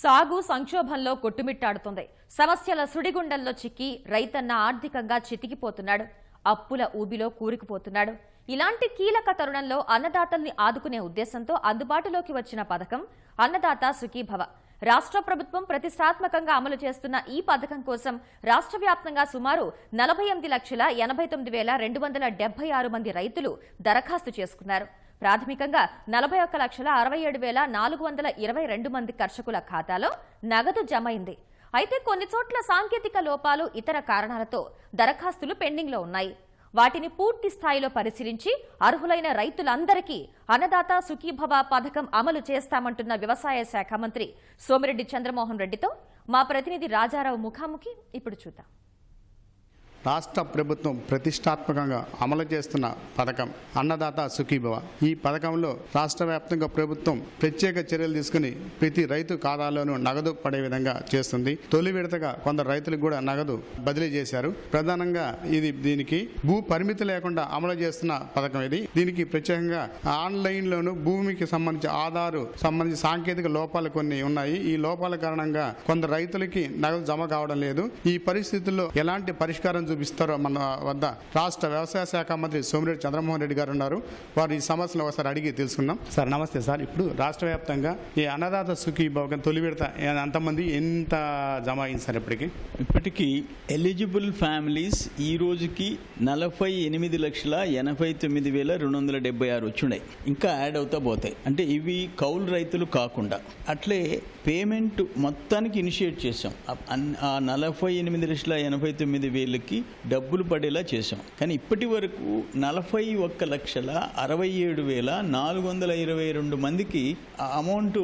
సాగు సంక్షోభంలో కొట్టుమిట్టాడుతుంది. సమస్యల సుడిగుండంలో చిక్కి రైతన్న ఆర్థికంగా చితికిపోతున్నాడు. అప్పుల ఊబిలో కూరుకుపోతున్నాడు. ఇలాంటి కీలక తరుణంలో అన్నదాతల్ని ఆదుకునే ఉద్దేశంతో అందుబాటులోకి వచ్చిన పథకం అన్నదాత సుఖీభవ. రాష్ట్ర ప్రభుత్వం ప్రతిష్టాత్మకంగా అమలు చేస్తున్న ఈ పథకం కోసం రాష్ట్ర వ్యాప్తంగా సుమారు నలభై ఎనిమిది లక్షల ఎనభై తొమ్మిది వేల రెండు వందల డెబ్బై ఆరు మంది రైతులు దరఖాస్తు చేసుకున్నారు. ప్రాథమికంగా నలభై ఒక్క లక్షల అరవై ఏడు వేల నాలుగు వందల ఇరవై రెండు మంది కర్షకుల ఖాతాలో నగదు జమైంది. అయితే కొన్ని చోట్ల సాంకేతిక లోపాలు ఇతర కారణాలతో దరఖాస్తులు పెండింగ్లో ఉన్నాయి. వాటిని పూర్తి స్థాయిలో పరిశీలించి అర్హులైన రైతులందరికీ అన్నదాత సుఖీభవ పథకం అమలు చేస్తామంటున్న వ్యవసాయ శాఖ మంత్రి సోమిరెడ్డి చంద్రమోహన్ రెడ్డితో మా ప్రతినిధి రాజారావు ముఖాముఖి ఇప్పుడు చూద్దాం. రాష్ట్ర ప్రభుత్వం ప్రతిష్టాత్మకంగా అమలు చేస్తున్న పథకం అన్నదాత సుఖీభవ. ఈ పథకంలో రాష్ట్ర వ్యాప్తంగా ప్రభుత్వం ప్రత్యేక చర్యలు తీసుకుని ప్రతి రైతు ఖాతాలోనూ నగదు పడే విధంగా చేస్తుంది. తొలి విడతగా కొందరు రైతులకు కూడా నగదు బదిలీ చేశారు. ప్రధానంగా ఇది దీనికి భూ పరిమితి లేకుండా అమలు చేస్తున్న పథకం ఇది. దీనికి ప్రత్యేకంగా ఆన్లైన్లోను భూమికి సంబంధించి ఆధారు సంబంధించి సాంకేతిక లోపాలు కొన్ని ఉన్నాయి. ఈ లోపాల కారణంగా కొందరు రైతులకి నగదు జమ కావడం లేదు. ఈ పరిస్థితుల్లో ఎలాంటి పరిష్కారం చూపిస్తారో మన వద్ద రాష్ట్ర వ్యవసాయ శాఖ మంత్రి సోమిరెడ్డి చంద్రమోహన్ రెడ్డి గారు ఉన్నారు. వారు ఈ సమస్యను ఒకసారి అడిగి తెలుసుకుందాం. సార్ నమస్తే సార్. ఇప్పుడు రాష్ట్ర వ్యాప్తంగా ఈ అన్నదాత సుఖీ భవకం తొలి విడత అంతమంది ఎంత జమ అయింది సార్ ఇప్పటికి? ఇప్పటికీ ఎలిజిబుల్ ఫ్యామిలీస్ ఈ రోజుకి నలభై ఎనిమిది లక్షల ఎనభై తొమ్మిది వేల రెండు వందల డెబ్బై ఆరు వచ్చినాయి ఇంకా యాడ్ అవుతా పోతాయి. అంటే ఇవి కౌలు రైతులు కాకుండా. అట్లే పేమెంట్ మొత్తానికి ఇనిషియేట్ చేసాం ఆ- నలభై ఎనిమిది లక్షల ఎనభై తొమ్మిది వేలకి డబ్బులు పడేలా చేసాం కానీ ఇప్పటి వరకు నలభై ఒక్క లక్షల అరవై ఏడు వేల నాలుగు వందల ఇరవై రెండు మందికి ఆ అమౌంట్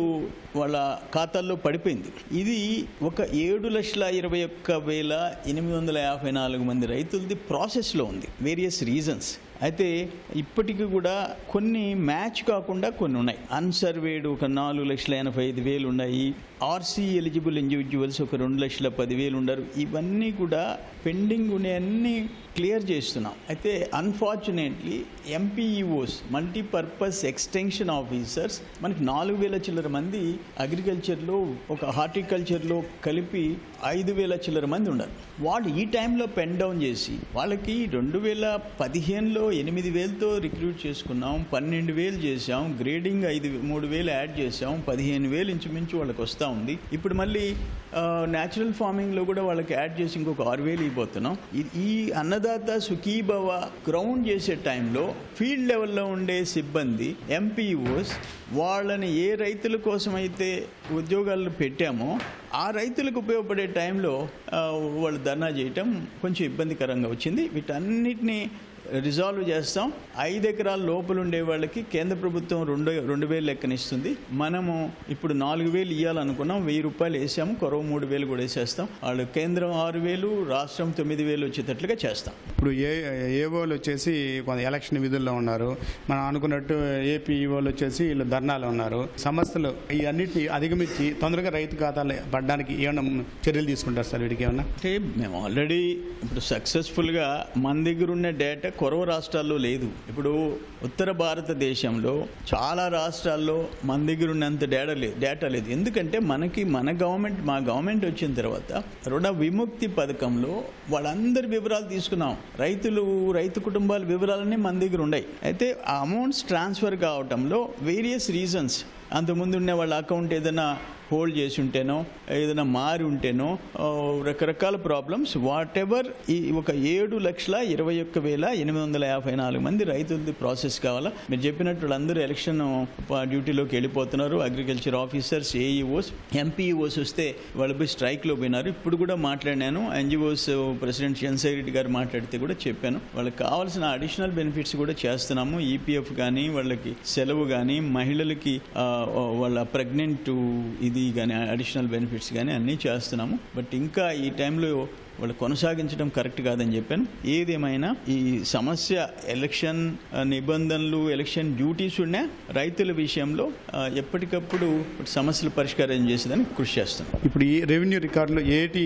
వాళ్ళ ఖాతాల్లో పడిపోయింది. ఇది ఒక ఏడు లక్షల ఇరవై ఒక్క వేల ఎనిమిది వందల యాభై నాలుగు మంది రైతులది ప్రాసెస్లో ఉంది. Various reasons. అయితే ఇప్పటికి కూడా కొన్ని మ్యాచ్ కాకుండా కొన్ని ఉన్నాయి. అన్సర్వేడ్ ఒక నాలుగు లక్షల ఎనభై ఐదు వేలు ఉన్నాయి. ఆర్సీ ఎలిజిబుల్ ఇండివిజువల్స్ ఒక రెండు లక్షల పదివేలు ఉండరు. ఇవన్నీ కూడా పెండింగ్ ఉన్నాయన్నీ క్లియర్ చేస్తున్నాం. అయితే unfortunately MPEOs multipurpose extension officers మనకి నాలుగు వేల చిల్లర మంది అగ్రికల్చర్లో ఒక హార్టికల్చర్లో కలిపి ఐదు వేల చిల్లర మంది ఉన్నారు. వాళ్ళు ఈ టైంలో పెన్ డౌన్ చేసి వాళ్ళకి రెండు వేల పదిహేనులో ఎనిమిది వేలతో రిక్రూట్ చేసుకున్నాం పన్నెండు వేలు చేసాం గ్రేడింగ్ ఐదు మూడు వేలు యాడ్ చేసాం పదిహేను వేలు ఇంచుమించు వాళ్ళకి వస్తూ ఉంది. ఇప్పుడు మళ్ళీ న్యాచురల్ ఫార్మింగ్లో కూడా వాళ్ళకి యాడ్ చేసి ఇంకొక ఆరు వేలు ఇవ్వబోతున్నాం. ఈ- అన్నదాత సుఖీభవ గ్రౌండ్ చేసే టైంలో ఫీల్డ్ లెవెల్లో ఉండే సిబ్బంది ఎంపీఓస్ వాళ్ళని ఏ రైతుల కోసం అయితే ఉద్యోగాలు పెట్టామో ఆ రైతులకు ఉపయోగపడే టైంలో వాళ్ళు ధర్నా చేయటం కొంచెం ఇబ్బందికరంగా వచ్చింది. వీటన్నిటిని రిజాల్వ్ చేస్తాం. ఐదు ఎకరాల లోపల ఉండే వాళ్ళకి కేంద్ర ప్రభుత్వం రెండు రెండు వేలు లెక్కనిస్తుంది. మనము ఇప్పుడు నాలుగు వేలు ఇవ్వాలనుకున్నాం వెయ్యి రూపాయలు వేసాము. కొరవ మూడు వేలు కూడా వేసేస్తాం. వాళ్ళు కేంద్రం ఆరు వేలు రాష్ట్రం తొమ్మిది వేలు వచ్చేటట్లుగా చేస్తాం. ఇప్పుడు ఏ ఏవోలు వచ్చేసి కొంత ఎలక్షన్ విధుల్లో ఉన్నారు. మనం అనుకున్నట్టు ఏపీ ఈవోలు వచ్చేసి వీళ్ళు ధర్నాలు ఉన్నారు. సమస్యలు ఈ అన్నిటిని అధిగమించి తొందరగా రైతు ఖాతాలు పడడానికి ఏమైనా చర్యలు తీసుకుంటారు సార్ వీటికి ఏమన్నా? అంటే మేము ఆల్రెడీ ఇప్పుడు సక్సెస్ఫుల్గా మన దగ్గర ఉన్న డేటా కొరవ రాష్ట్రాల్లో లేదు. ఇప్పుడు ఉత్తర భారతదేశంలో చాలా రాష్ట్రాల్లో మన దగ్గర ఉన్నంత డేటా లేదు డేటా లేదు. ఎందుకంటే మనకి మన గవర్నమెంట్ మా గవర్నమెంట్ వచ్చిన తర్వాత రుణ విముక్తి పథకంలో వాళ్ళందరి వివరాలు తీసుకున్నాం. రైతులు రైతు కుటుంబాల వివరాలన్నీ మన దగ్గర ఉన్నాయి. అయితే ఆ అమౌంట్స్ ట్రాన్స్ఫర్ కావటంలో వేరియస్ రీజన్స్ అంతకుముందు ఉన్న వాళ్ళ అకౌంట్ ఏదైనా హోల్డ్ చేసి ఉంటేనో ఏదైనా మారి ఉంటేనో రకరకాల ప్రాబ్లమ్స్ వాట్ ఎవర్ ఈ ఒక ఏడు లక్షల ఇరవై ఒక్క వేల ఎనిమిది వందల యాభై నాలుగు మంది రైతులది ప్రాసెస్ కావాలా? మీరు చెప్పినట్టు వాళ్ళందరూ ఎలక్షన్ డ్యూటీలోకి వెళ్ళిపోతున్నారు. అగ్రికల్చర్ ఆఫీసర్స్ ఏఈఓస్ ఎంపీఈఓస్ వస్తే వాళ్ళు స్ట్రైక్లో పోయినారు. ఇప్పుడు కూడా మాట్లాడినాను. ఎన్జిఓస్ ప్రెసిడెంట్ చంద్రశేఖర్ రెడ్డి గారు మాట్లాడితే కూడా చెప్పాను. వాళ్ళకి కావాల్సిన అడిషనల్ బెనిఫిట్స్ కూడా చేస్తున్నాము. ఈపీఎఫ్ కానీ వాళ్ళకి సెలవు కానీ మహిళలకి వాళ్ళ ప్రెగ్నెంట్ ఇది కానీ అడిషనల్ బెనిఫిట్స్ కానీ అన్నీ చేస్తున్నాము. బట్ ఇంకా ఈ టైంలో వాళ్ళు కొనసాగించడం కరెక్ట్ కాదని చెప్పాను. ఏదేమైనా ఈ సమస్య ఎలక్షన్ నిబంధనలు ఎలక్షన్ డ్యూటీస్ ఉన్న రైతుల విషయంలో ఎప్పటికప్పుడు సమస్యలు పరిష్కారం చేసేదానికి కృషి చేస్తున్నాం ఇప్పుడు ఈ రెవెన్యూ రికార్డులు ఏటి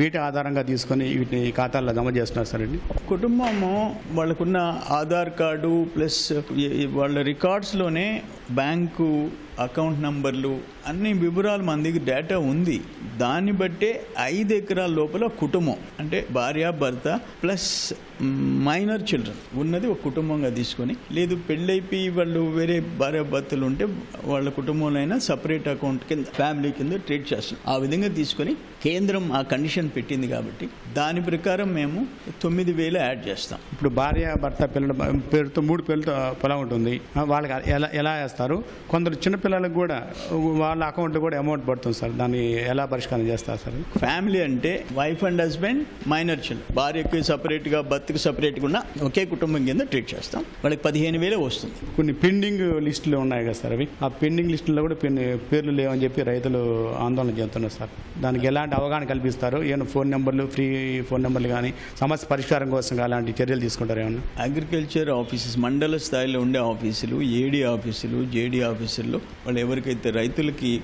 వీటి ఆధారంగా తీసుకొని వీటిని ఖాతాల్లో జమ చేస్తున్నారు సార్ అండి? కుటుంబము వాళ్ళకున్న ఆధార్ కార్డు ప్లస్ వాళ్ళ రికార్డ్స్లోనే బ్యాంకు అకౌంట్ నంబర్లు అన్ని వివరాలు మన దగ్గర డేటా ఉంది. దాన్ని బట్టే ఐదు ఎకరాల లోపల కుటుంబం అంటే భార్య భర్త ప్లస్ మైనర్ చిల్డ్రన్ ఉన్నది ఒక కుటుంబంగా తీసుకొని లేదు పెళ్ళైపోయి వాళ్ళు వేరే భార్య భర్తలు ఉంటే వాళ్ళ కుటుంబంలో అయినా సపరేట్ అకౌంట్ కింద ఫ్యామిలీ కింద ట్రీట్ చేస్తాం. ఆ విధంగా తీసుకొని కేంద్రం ఆ కండిషన్ పెట్టింది కాబట్టి దాని ప్రకారం మేము తొమ్మిది వేలు యాడ్ చేస్తాం. ఇప్పుడు భార్య భర్త పిల్లల పేరుతో మూడు పేర్లతో పొలం ఉంటుంది. వాళ్ళకి ఎలా ఎలా వేస్తారు? కొందరు చిన్న చిన్నపిల్లలకు కూడా వాళ్ళ అకౌంట్లో కూడా అమౌంట్ పడుతుంది సార్. దాన్ని ఎలా పరిష్కారం చేస్తారు సార్? ఫ్యామిలీ అంటే wife and husband minor children భార్యకి సపరేట్గా భర్తకి సపరేట్గా ఉన్న ఒకే కుటుంబం కింద ట్రీట్ చేస్తాం. వాళ్ళకి పదిహేను వేలే వస్తుంది. కొన్ని పెండింగ్ లిస్టులు ఉన్నాయి కదా సార్ అవి. ఆ పెండింగ్ లిస్టుల్లో కూడా పేర్లు లేవని చెప్పి రైతులు ఆందోళన చెందుతున్నారు సార్. దానికి ఎలాంటి అవగాహన కల్పిస్తారు? ఏమైనా ఫోన్ నెంబర్లు ఫ్రీ ఫోన్ నెంబర్లు కానీ సమస్య పరిష్కారం కోసం అలాంటి చర్యలు తీసుకుంటారు ఏమన్నా? అగ్రికల్చర్ ఆఫీసెస్ మండల స్థాయిలో ఉండే ఆఫీసులు ఏడీ ఆఫీసులు జేడీ ఆఫీసుల్లో వాళ్ళు ఎవరికైతే రైతులకి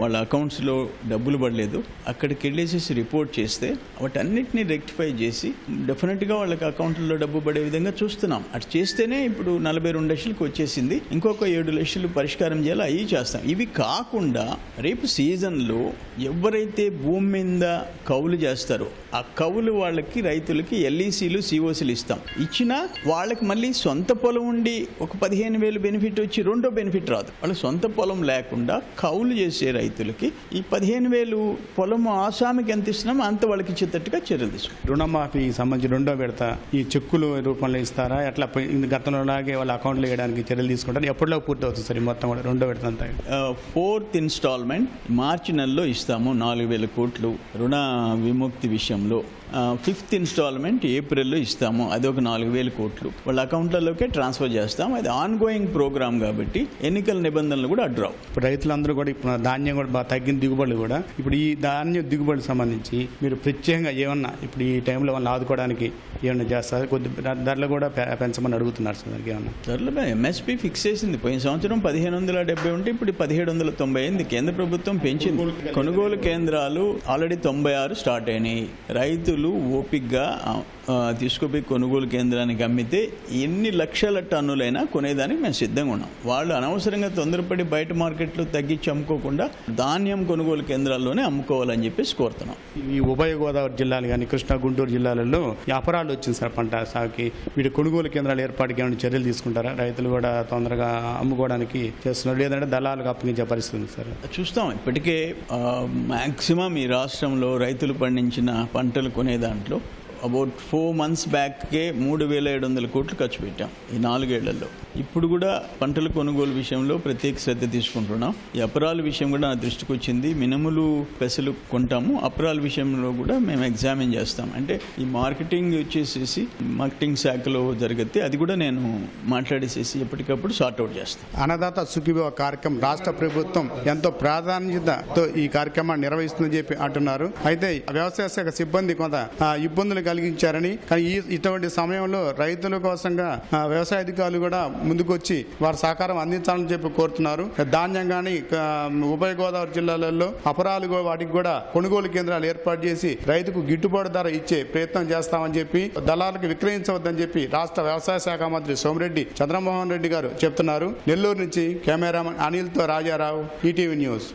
వాళ్ళ అకౌంట్స్లో డబ్బులు పడలేదు అక్కడికి వెళ్ళేసి రిపోర్ట్ చేస్తే వాటన్నిటిని రెక్టిఫై చేసి డెఫినెట్గా వాళ్ళకి అకౌంట్లో డబ్బు పడే విధంగా చూస్తున్నాం. అటు చేస్తేనే ఇప్పుడు నలభై రెండు లక్షలకు వచ్చేసింది ఇంకొక ఏడు లక్షలు పరిష్కారం చేయాలి అవి చేస్తాం. ఇవి కాకుండా రేపు సీజన్లో ఎవరైతే భూమి మీద కౌలు చేస్తారో ఆ కవులు వాళ్ళకి రైతులకి ఎల్ఈసీలు సిఓసీలు ఇస్తాం. ఇచ్చినా వాళ్ళకి మళ్ళీ సొంత పొలం ఉండి ఒక పదిహేను వేలు బెనిఫిట్ వచ్చి రెండో బెనిఫిట్ రాదు. వాళ్ళు సొంత పొలం లేకుండా కౌలు చేసే రైతులకి ఈ పదిహేను వేలు పొలం ఆసామికి ఎంత ఇస్తున్నామో అంత వాళ్ళకి ఇచ్చేటట్టుగా చర్యలు తీసుకుంటాం. రుణమాఫీ సంబంధించి రెండో విడత ఈ చెక్కులు రూపంలో ఇస్తారా? ఎట్లా గతంలో లాగే వాళ్ళ అకౌంట్లో వేయడానికి చర్యలు తీసుకుంటారు? ఎప్పటిలో పూర్తి అవుతుంది సార్ మొత్తం కూడా రెండో విడత అంతా? ఫోర్త్ ఇన్స్టాల్మెంట్ మార్చి నెలలో ఇస్తాము నాలుగు వేల కోట్లు రుణ విముక్తి విషయంలో. ఫిఫ్త్ ఇన్స్టాల్మెంట్ ఏప్రిల్లో ఇస్తాము. అది ఒక నాలుగు వేల కోట్లు. వాళ్ళ అకౌంట్లలోకే ట్రాన్స్ఫర్ చేస్తాం. అది ఆన్ గోయింగ్ ప్రోగ్రామ్ కాబట్టి ఎన్నికల నిబంధనలు కూడా అడ్రావు ఇప్పుడు రైతులందరూ కూడా ఇప్పుడు ధాన్యం కూడా బాగా తగ్గిన దిగుబడులు కూడా ఇప్పుడు ఈ ధాన్యం దిగుబడికి సంబంధించి మీరు ప్రత్యేకంగా ఏమన్నా ఇప్పుడు ఈ టైంలో వాళ్ళని ఆదుకోవడానికి ఏమన్నా చేస్తారు? కొద్ది ధరలు కూడా పెంచమని అడుగుతున్నారు సార్ దానికి ఏమన్నా? ధరలు ఎంఎస్పీ ఫిక్స్ చేసింది. పోయిన సంవత్సరం పదిహేను వందల డెబ్బై ఉంటే ఇప్పుడు పదిహేడు వందల తొంభై అయింది. కేంద్ర ప్రభుత్వం పెంచింది. కొనుగోలు కేంద్రాలు ఆల్రెడీ తొంభై ఆరు స్టార్ట్ అయినాయి. రైతులు ఓపిక్గా ఆ, ఆ, తీసుకుపోయి కొనుగోలు కేంద్రానికి అమ్మితే ఎన్ని లక్షల టన్నులైనా కొనేదానికి మేము సిద్ధంగా ఉన్నాం. వాళ్ళు అనవసరంగా తొందరపడి బయట మార్కెట్లో తగ్గించి అమ్ముకోకుండా ధాన్యం కొనుగోలు కేంద్రాల్లోనే అమ్ముకోవాలని చెప్పేసి కోరుతున్నాం. ఈ ఉభయ గోదావరి జిల్లాలు కానీ కృష్ణా గుంటూరు జిల్లాలలో ఈ అపరాలు వచ్చింది సార్ పంట సాగుకి. వీటి కొనుగోలు కేంద్రాల ఏర్పాటుకి ఏమైనా చర్యలు తీసుకుంటారా? రైతులు కూడా తొందరగా అమ్ముకోవడానికి చేస్తున్నారు. లేదంటే దళాలకు అప్పగించే పరిస్థితి ఉంది సార్. చూస్తాం. ఇప్పటికే మ్యాక్సిమం ఈ రాష్ట్రంలో రైతులు పండించిన పంటలు కొనే దాంట్లో అబౌట్ ఫోర్ మంత్స్ బ్యాక్కే మూడు వేల ఏడు వందల కోట్లు ఖర్చు పెట్టాం ఈ నాలుగేళ్ళలో. ఇప్పుడు కూడా పంటల కొనుగోలు విషయంలో ప్రత్యేక శ్రద్ధ తీసుకుంటున్నాం. ఈ అపరాల విషయం కూడా నా దృష్టికి వచ్చింది. మినుములు పెసలు కొంటాము. అపరాల విషయంలో కూడా మేము ఎగ్జామిన్ చేస్తాం. అంటే ఈ మార్కెటింగ్ వచ్చేసేసి మార్కెటింగ్ శాఖలో జరిగితే అది కూడా నేను మాట్లాడేసేసి ఎప్పటికప్పుడు సార్ట్అవుట్ చేస్తాను అన్నదాత సుఖీభవ కార్యక్రమం రాష్ట్ర ప్రభుత్వం ఎంతో ప్రాధాన్యతతో ఈ కార్యక్రమాన్ని నిర్వహిస్తుందని చెప్పి అంటున్నారు. అయితే వ్యవసాయ శాఖ సిబ్బంది కొంత ఇబ్బందులు కలిగించారని. కానీ ఈ ఇటువంటి సమయంలో రైతుల కోసంగా వ్యవసాయ అధికారులు కూడా ముందుకొచ్చి వారి సహకారం అందించాలని చెప్పి కోరుతున్నారు. ధాన్యం కానీ ఉభయ గోదావరి జిల్లాలలో అపరాలు వాటికి కూడా కొనుగోలు కేంద్రాలు ఏర్పాటు చేసి రైతుకు గిట్టుబాటు ధర ఇచ్చే ప్రయత్నం చేస్తామని చెప్పి దళాలకు విక్రయించవద్దని చెప్పి రాష్ట్ర వ్యవసాయ శాఖ మంత్రి సోమిరెడ్డి చంద్రమోహన్ రెడ్డి గారు చెప్తున్నారు. నెల్లూరు నుంచి కెమెరామన్ అనిల్తో రాజారావు ఈటీవీ న్యూస్.